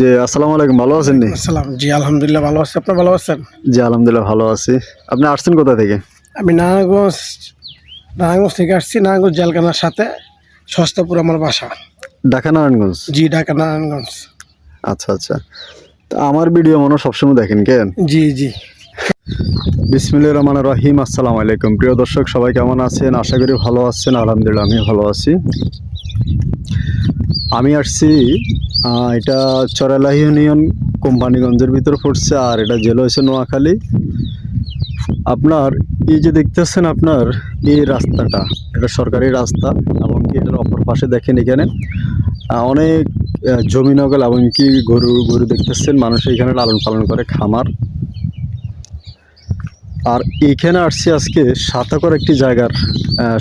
জি আসসালামু আলাইকুম ভালো আছেন নি? আসসালাম। জি আলহামদুলিল্লাহ ভালো আছি। আপনি ভালো আছেন? জি আলহামদুলিল্লাহ ভালো আছি। আপনি আসছেন কোথা থেকে? আমি নারায়ণগঞ্জ নারায়ণগঞ্জ থেকে আসছি নারায়ণগঞ্জ জেলখানার সাথে সস্তাপুর আমার বাসা। ঢাকা নারায়ণগঞ্জ? জি ঢাকা নারায়ণগঞ্জ। আচ্ছা আচ্ছা। তা আমার ভিডিও মনে সবসময় দেখেন কেন জি জি। বিসমিল্লাহ রহমান রহিম আসসালামু আলাইকুম। প্রিয় দর্শক সবাই কেমন আছেন? আশা করি ভালো আছেন। আলহামদুলিল্লাহ আমি ভালো আছি। আমি আসছি এটা চরালাহি ইউনিয়ন কোম্পানিগঞ্জের ভিতরে পড়ছে, আর এটা জেলা হয়েছে নোয়াখালী। আপনার, এই যে দেখতেছেন আপনার, এই রাস্তাটা, এটা সরকারি রাস্তা, এমনকি এটার অপর পাশে দেখেন এখানে অনেক জমি নগল এমনকি গরু গরু দেখতেছেন, মানুষ এখানে লালন পালন করে খামার। আর এইখানে আসছি আজকে সাতাকর একটি জায়গার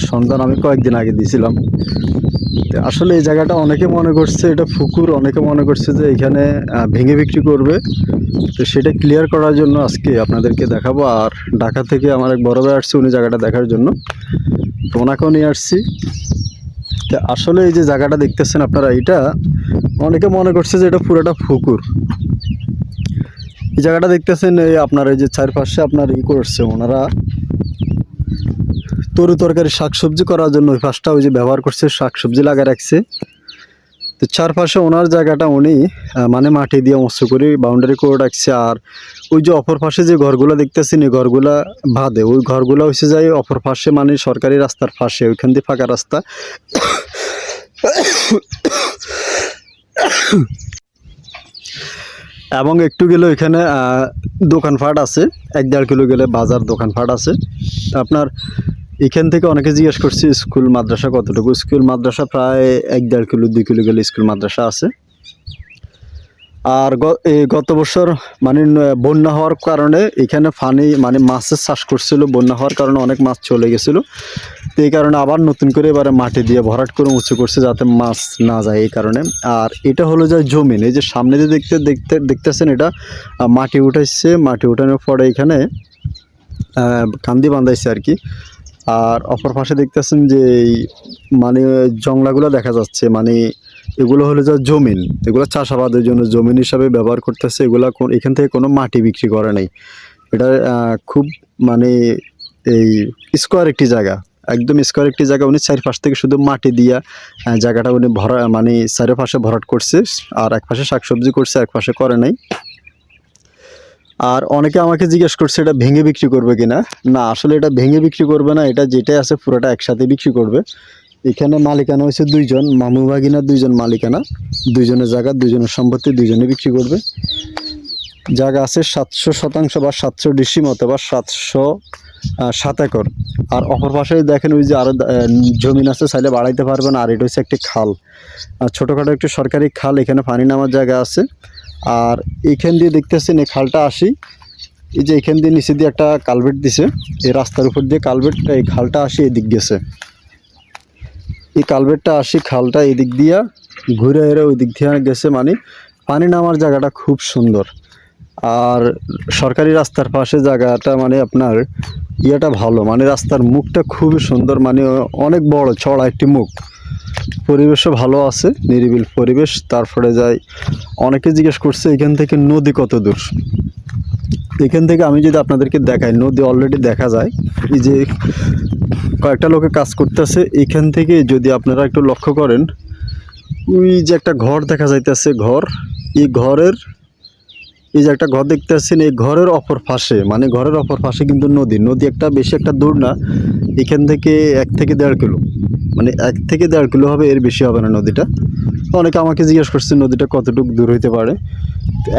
সন্ধান আমি কয়েকদিন আগে দিয়েছিলাম। আসলে এই জায়গাটা অনেকে মনে করছে এটা ফুকুর, অনেকে মনে করছে যে এখানে ভেঙে বিক্রি করবে। তো সেটা ক্লিয়ার করার জন্য আজকে আপনাদেরকে দেখাবো। আর ঢাকা থেকে আমার এক বড় ভাই আসছে, উনি জায়গাটা দেখার জন্য। তো ওনাকেও নিয়ে আসছি। তো আসলে এই যে জায়গাটা দেখতেছেন আপনারা, এটা অনেকে মনে করছে যে এটা পুরোটা ফুকুর। এই জায়গাটা দেখতেছেন, এই আপনার এই যে চারপাশে আপনার ই করছে, ওনারা তরু তরকারি, শাকসবজি করার জন্য ওই পাশটা ওই যে ব্যবহার করছে, শাকসবজি লাগা রাখছে। তো চারপাশে ওনার জায়গাটা উনি মানে মাটি দিয়ে মস্ত করে বাউন্ডারি করে রাখছে। আর ওই যে অপর পাশে যে ঘরগুলো দেখতেছেন, এই ঘরগুলা বাদে ওই ঘরগুলো হয়েছে যায় অপর পাশে মানে সরকারি রাস্তার পাশে, ওইখান দিয়ে ফাঁকা রাস্তা। এবং একটু গেলে ওইখানে দোকানপাট আছে। এক দেড় কিলো গেলে বাজার দোকানপাট আছে। আপনার এখান থেকে অনেকে জিজ্ঞেস করছি, স্কুল, মাদ্রাসা কতটুকু? স্কুল, মাদ্রাসা প্রায় এক দেড় কিলো, দুই কিলো গেলে স্কুল, মাদ্রাসা আছে। আর গত বছর মানে বন্যা হওয়ার কারণে এখানে পানি মানে মাছের চাষ করছিল। বন্যা হওয়ার কারণে অনেক মাছ চলে গেছিল। তো এই কারণে আবার নতুন করে এবারে মাটি দিয়ে ভরাট করে উঁচু করছে যাতে মাছ না যায় এই কারণে। আর এটা হলো যে জমিন এই যে সামনে যে দেখতে দেখতে, দেখতেছেন এটা মাটি উঠাইছে। মাটি উঠানোর পরে এখানে কান্দি বান্ধাইছে আর কি। আর অপর পাশে দেখতেছেন যে এই মানে জংলাগুলো দেখা যাচ্ছে মানে এগুলো হলো যা জমিন, এগুলো চাষাবাদের জন্য জমিন হিসাবে ব্যবহার করতেছে, এগুলো এখান থেকে কোনো মাটি বিক্রি করে নাই। এটা খুব মানে এই স্কোয়ার একটি জায়গা, একদম স্কোয়ার একটি জায়গা, উনি চারিপাশ থেকে শুধু মাটি দিয়া জায়গাটা উনি ভরা মানে চারিপাশে ভরাট করছে, আর এক পাশে শাকসবজি করছে এক পাশে করে নাই। আর অনেকে আমাকে জিজ্ঞেস করছে, এটা ভেঙে বিক্রি করবে কিনা? না, আসলে এটা ভেঙে বিক্রি করবে না, এটা যেটাই আছে পুরোটা একসাথে বিক্রি করবে। এখানে মালিকানা হয়েছে দুইজন, মামু ভাগিনা দুইজন মালিকানা, দুইজনের জায়গা, দুইজনের সম্পত্তি, দুইজনে বিক্রি করবে। জায়গা আছে সাতশো শতাংশ বা সাতশো ডিসি মতো বা সাতশো সাত একর। আর অপর পাশে দেখেন ওই যে আরও জমিন আছে, চাইলে বাড়াইতে পারবেন, আর এটা হচ্ছে একটি খাল। আর ছোটোখাটো একটি সরকারি খাল, এখানে পানি নামার জায়গা আছে। আর এইখান দিয়ে দেখতেছেন এই খালটা আসি। এই যে এখান দিয়ে নিচে দিয়ে একটা কালভেট দিছে। এই রাস্তার উপর দিয়ে কালভেট, এই খালটা আসি এদিক গেছে। এই কালভেটটা আসি, খালটা এদিক দিয়া ঘুরে এরে ওই দিক দিয়ে গেছে মানে পানি নামার জায়গাটা খুব সুন্দর। আর সরকারি রাস্তার পাশে জায়গাটা মানে আপনার ইয়েটা ভালো মানে রাস্তার মুখটা খুবই সুন্দর মানে অনেক বড় চড়া একটি মুখ। পরিবেশও ভালো আছে, নিরিবিল পরিবেশ, তারপরে যাই অনেকে জিজ্ঞেস করছে, এখান থেকে নদী কত দূর? এখান থেকে আমি যদি আপনাদেরকে দেখাই, নদী অলরেডি দেখা যায়। এই যে কয়েকটা লোকে কাজ করতেছে, এখান থেকে যদি আপনারা একটু লক্ষ্য করেন, ওই যে একটা ঘর দেখা যাইতেছে, ঘর। এই ঘরের এই যে একটা ঘর দেখতে পাচ্ছেন এই ঘরের অপর পাশে মানে ঘরের অপর পাশে কিন্তু নদী। নদী একটা বেশি একটা দূর না, এখান থেকে এক থেকে দেড় কিলো। মানে এক থেকে দেড় কিলো হবে, এর বেশি হবে না নদীটা। অনেকে আমাকে জিজ্ঞেস করছে, নদীটা কতটুকু দূর হইতে পারে?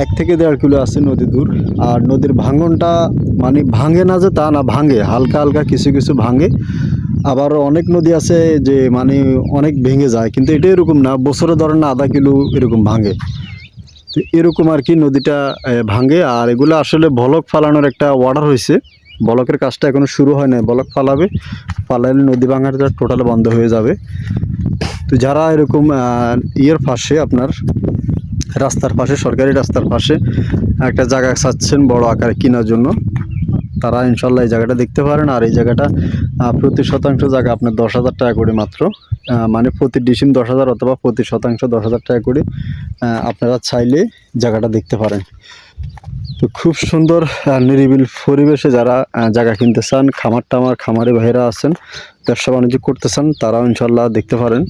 এক থেকে দেড় কিলো আছে নদী দূর। আর নদীর ভাঙনটা মানে ভাঙে না যে তা না, ভাঙে। হালকা হালকা কিছু কিছু ভাঙে। আবার অনেক নদী আছে যে মানে অনেক ভেঙে যায়। কিন্তু এটা এরকম না, বছরে ধরেন আধা কিলো এরকম ভাঙে। তো এরকম আর কি নদীটা ভাঙে। আর এগুলো আসলে বলক ফালানোর একটা অর্ডার হয়েছে। বলকের কাজটা এখনও শুরু হয় না বলক ফালাবে ফালাইলে নদী ভাঙাটা টোটাল বন্ধ হয়ে যাবে। তো যারা এরকম ইয়ের পাশে আপনার রাস্তার পাশে, সরকারি রাস্তার পাশে একটা জায়গা চাচ্ছেন বড় আকারে কেনার জন্য, তারা ইনশাল্লাহ এই জায়গাটা দেখতে পারেন। আর এই জায়গাটা প্রতি শতাংশ জায়গা আপনার দশ হাজার টাকা করে মাত্র। মানে প্রতি ডিসিম দশ হাজার অথবা প্রতি শতাংশ দশ হাজার টাকা করে আপনারা চাইলে জায়গাটা দেখতে পারেন। তো খুব সুন্দর নিরিবিল পরিবেশে যারা জায়গা কিনতে চান খামার টামার খামারে ভাইরা আছেন ব্যবসা বাণিজ্য করতে চান তারাও ইনশাল্লাহ দেখতে পারেন।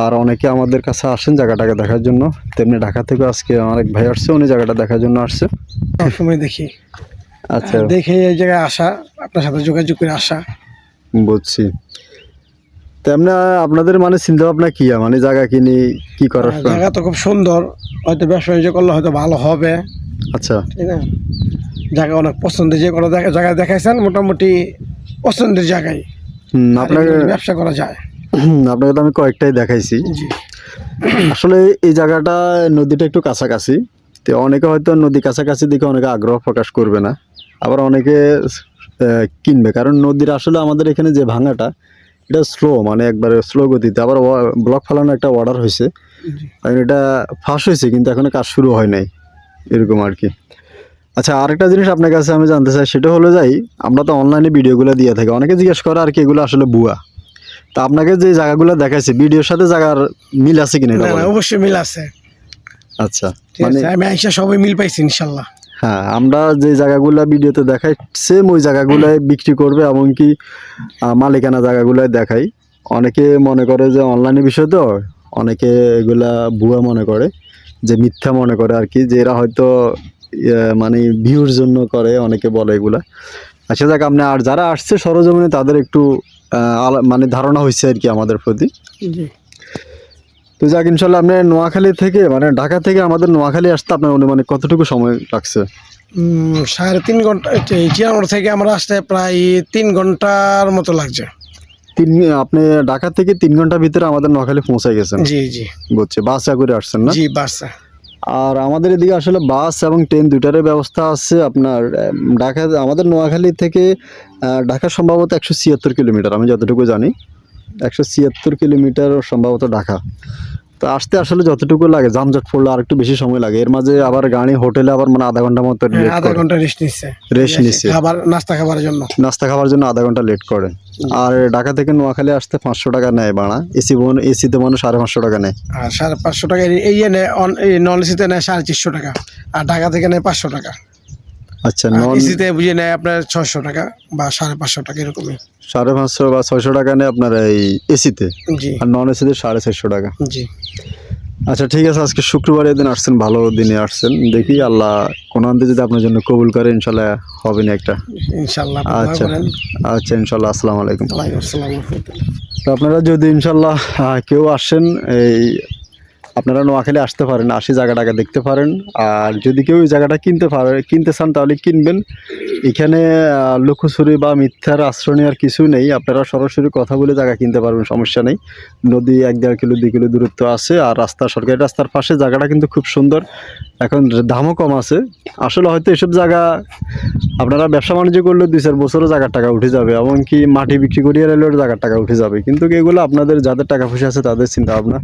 আর অনেকে আমাদের কাছে আসেন জায়গাটাকে দেখার জন্য। তেমনি ঢাকা থেকে আজকে আমার এক ভাই আসছে উনি জায়গাটা দেখার জন্য আসছে। সময় দেখি। আচ্ছা। দেখে এই জায়গায় আসা আপনার সাথে যোগাযোগ করে আসা। বুঝছি। তেমনি আপনাদের মানে চিন্তা ভাবনা কি? মানে জায়গা কিনি কি করার জায়গা তো খুব সুন্দর। হয়তো ব্যবসা বাণিজ্য করলে হয়তো ভালো হবে। আচ্ছা। ঠিক না? জায়গা অনেক পছন্দের যে কোনো জায়গা- জায়গায় দেখাইছেন মোটামুটি পছন্দের জায়গায়। আপনাকে ব্যবসা করা যায়। আপনাকে তো আমি কয়েকটাই দেখাইছি। আসলে এই জায়গাটা নদীটা একটু কাছাকাছি। তো অনেকে হয়তো নদী কাছাকাছি দেখে অনেকে আগ্রহ প্রকাশ করবে না। আবার অনেকে কিনবে। কারণ নদীর আসলে আমাদের এখানে যে ভাঙাটা এটা স্লো মানে একবারে স্লো গতিতে। আবার ব্লক ফালানো একটা অর্ডার হয়েছে। এটা ফাঁস হয়েছে কিন্তু এখনও কাজ শুরু হয় নাই। এরকম আর কি। আচ্ছা আরেকটা জিনিস আপনার কাছে আমি জানতে চাই সেটা হলো যাই আমরা তো অনলাইনে ভিডিওগুলো দিয়ে থাকি। অনেকে জিজ্ঞেস করে আর কি এগুলো আসলে বুয়া তা আপনাকে যে জায়গাগুলো দেখাইছি ভিডিওর সাথে জায়গার মিল আছে কিনা। অবশ্যই মিল আছে। আচ্ছা মানে আমি আইসা সবাই মিল পাইছি ইনশাল্লাহ। হ্যাঁ আমরা যে জায়গাগুলো ভিডিওতে দেখাই সেম ওই জায়গাগুলোয় বিক্রি করবে এমনকি মালিকানা জায়গাগুলোয় দেখাই। অনেকে মনে করে যে অনলাইনে বিষয় তো অনেকে এগুলা ভুয়া মনে করে যে মিথ্যা মনে করে আর কি যে এরা হয়তো ইয়ে, মানে ভিউর জন্য করে অনেকে বলে এগুলা। আচ্ছা যাক আপনি আর যারা আসছে সরজমিনে তাদের একটু মানে ধারণা হয়েছে আর কি আমাদের প্রতি। জি। তো যাক ইনশাল্লাহ আপনি নোয়াখালী থেকে মানে ঢাকা থেকে আমাদের নোয়াখালী আসতে আপনার অনুমানিক কতটুকু সময় লাগছে? সাড়ে তিন ঘণ্টা এই চিয়ানোর থেকে আমরা আসতে প্রায় তিন ঘণ্টার মতো লাগছে। তিন আপনি ঢাকা থেকে তিন ঘণ্টার ভিতরে আমাদের নোয়াখালী পৌঁছে গেছেন? জি জি। বুঝছি বাসে করে আসছেন না? জি বাসা আর আমাদের এদিকে আসলে বাস এবং ট্রেন দুটারই ব্যবস্থা আছে আপনার ঢাকা আমাদের নোয়াখালী থেকে ঢাকা সম্ভবত একশো ছিয়াত্তর কিলোমিটার আমি যতটুকু জানি। একশো ছিয়াত্তর কিলোমিটার সম্ভবত ঢাকা। তো আসতে আসলে যতটুকু লাগে যানজট পড়লে আর একটু বেশি সময় লাগে। এর মাঝে আবার গাড়ি হোটেলে আবার মানে আধা ঘণ্টা মতো হ্যাঁ, আধা ঘণ্টা রেস্ট নিচ্ছে। রেস্ট নিচ্ছে। খাবার নাস্তা খাবারের জন্য। নাস্তা খাওয়ার জন্য আধা ঘণ্টা লেট করে। আর ঢাকা থেকে নোয়াখালী আসতে পাঁচশো টাকা নেয় ভাড়া। এসি এসিতে মনে সাড়ে পাঁচশো টাকা নেয়। আর সাড়ে পাঁচশো টাকা এই- এই নেয় নন এসিতে নেয় সাড়ে চারশো টাকা। আর ঢাকা থেকে নেয় পাঁচশো টাকা। আচ্ছা নন এসিতে বুঝে নেয় আপনার ছশো টাকা বা সাড়ে পাঁচশো টাকা এরকমই। সাড়ে পাঁচশো বা ছয়শো টাকা নেয় আপনার এই এসিতে। জি। আর নন এসিতে সাড়ে চারশো টাকা। জি। আচ্ছা ঠিক আছে আজকে শুক্রবারের দিন আসছেন ভালো দিনে আসছেন। দেখি আল্লাহ কোনো আনতে যদি আপনার জন্য কবুল করে ইনশাল্লাহ হবে না একটা। ইনশাল্লাহ আচ্ছা আচ্ছা ইনশাল্লাহ আসসালামু আলাইকুম। তো আপনারা যদি ইনশাল্লাহ কেউ আসেন এই আপনারা নোয়াখালী আসতে পারেন, আসি জায়গাটাকে দেখতে পারেন। আর যদি কেউ জায়গাটা কিনতে পারে, কিনতে চান তাহলে কিনবেন। এখানে লুকোচুরি বা মিথ্যার আশ্রয় নেওয়ার কিছু নেই। আপনারা সরাসরি কথা বলে জায়গা কিনতে পারবেন, সমস্যা নেই। নদী এক দেড় কিলো, দুই কিলো দূরত্ব আছে। আর রাস্তা, সরকারি রাস্তার পাশে জায়গাটা কিন্তু খুব সুন্দর। এখন দামও কম আছে। আসলে হয়তো এসব জায়গা আপনারা ব্যবসা বাণিজ্য করলে দুই চার বছরও জায়গার টাকা উঠে যাবে, এমনকি মাটি বিক্রি করিয়ে রেলের জায়গার টাকা উঠে যাবে। কিন্তু এগুলো আপনাদের যাদের টাকা পয়সা আছে তাদের চিন্তা ভাবনা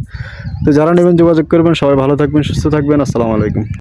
তো যারা নেবেন যোগাযোগ করবেন, সবাই ভালো থাকবেন, সুস্থ থাকবেন। আসসালামু আলাইকুম।